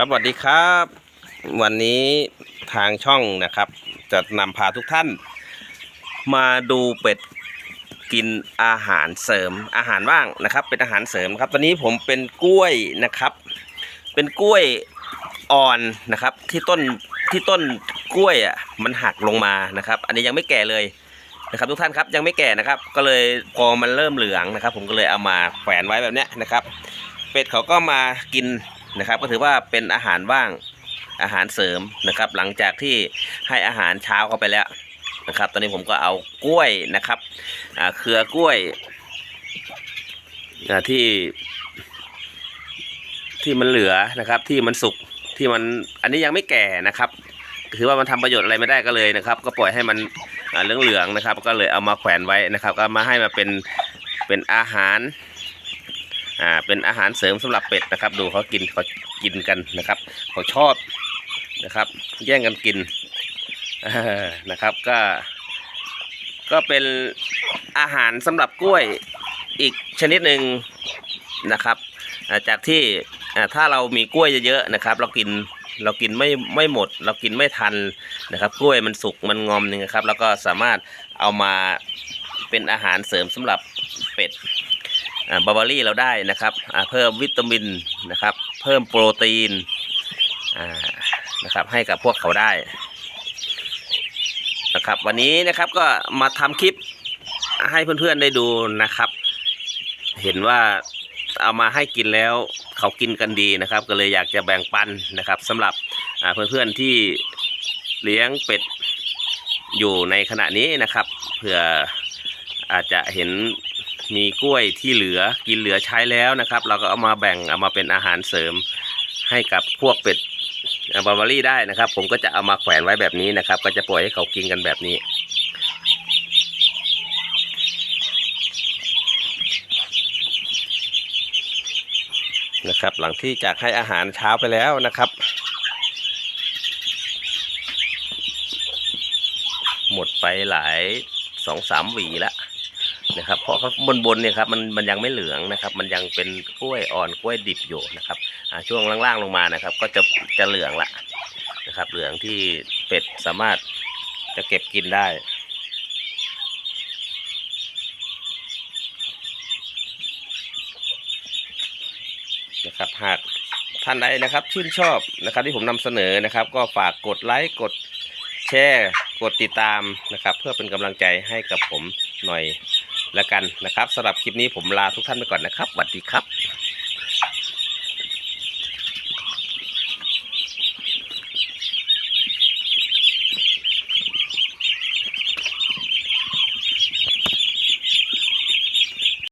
ครับสวัสดีครับ วันนี้ทางช่องนะครับ จะนำพาทุกท่าน มาดูเป็ดกินอาหารเสริมอาหารว่างนะครับ เป็นอาหารเสริมครับตอนนี้ผมเป็นกล้วยนะครับ เป็นกล้วยอ่อนนะครับ ที่ต้นที่ต้นกล้วยอะมันหักลงมานะครับ อันนี้ยังไม่แก่เลยนะครับทุกท่านครับยังไม่แก่นะครับ ก็เลยพอมันเริ่มเหลืองนะครับ ผมก็เลยเอามาแขวนไว้แบบเนี้ยนะครับ เป็ดเขาก็มากิน นะครับ ก็ถือว่าเป็นอาหารว่างอาหารเสริมนะครับ หลังจากที่ให้อาหารเช้าเข้าไปแล้วนะครับ ตอนนี้ผมก็เอากล้วยนะครับเครือกล้วยที่ที่มันเหลือนะครับ ที่มันสุกที่มันอันนี้ยังไม่แก่นะครับถือว่ามันทำประโยชน์อะไรไม่ได้ก็เลยนะครับ ก็ปล่อยให้มันเหลืองๆนะครับ ก็เลยเอามาแขวนไว้นะครับ ก็มาให้มาเป็นเป็นอาหาร อ่าเป็นอาหารเสริมสำหรับเป็ดนะครับ ดูเขากินเขากินกันนะครับเขาชอบนะครับ แย่งกันกินนะครับก็ ก็เป็นอาหารสำหรับกล้วยอีกชนิดหนึ่งนะครับจากที่ถ้าเรามีกล้วยเยอะๆนะครับ เรากินเรากินไม่ไม่หมด เรากินไม่ทันนะครับ กล้วยมันสุกมันงอมนึงครับ แล้วก็สามารถเอามาเป็นอาหารเสริมสำหรับเป็ด บาบารี่เราได้นะครับเพิ่มวิตามินนะครับ เพิ่มโปรตีนนะครับให้กับพวกเขาได้นะครับ วันนี้นะครับก็มาทำคลิปให้เพื่อนๆได้ดูนะครับ เห็นว่าเอามาให้กินแล้วเขากินกันดีนะครับ ก็เลยอยากจะแบ่งปันนะครับสำหรับอ่าเพื่อนๆที่เลี้ยงเป็ดอยู่ในขณะนี้นะครับเผื่ออาจจะเห็น มีกล้วยที่เหลือกินเหลือใช้แล้วนะครับ เราก็เอามาแบ่งเอามาเป็นอาหารเสริมให้กับพวกเป็ดบาบารี่ได้นะครับ ผมก็จะเอามาแขวนไว้แบบนี้นะครับ ก็จะปล่อยให้เขากินกันแบบนี้ นะครับ หลังที่จากให้อาหารเช้าไปแล้วนะครับ หมดไปหลายสองสามหวีแล้ว นะครับ เพราะเขาบนบนเนี่ยครับมันมันยังไม่เหลืองนะครับ มันยังเป็นกล้วยอ่อนกล้วยดิบอยู่นะครับช่วงล่างๆลงมานะครับ ก็จะจะเหลืองละนะครับ เหลืองที่เป็ดสามารถจะเก็บกินได้นะครับหากท่านใดนะครับชื่นชอบนะครับที่ผมนำเสนอนะครับ ก็ฝากกดไลค์กดแชร์กดติดตามนะครับ เพื่อเป็นกำลังใจให้กับผมหน่อย แล้วกันนะครับสำหรับคลิปนี้ผมลาทุกท่านไปก่อนนะครับสวัสดีครับ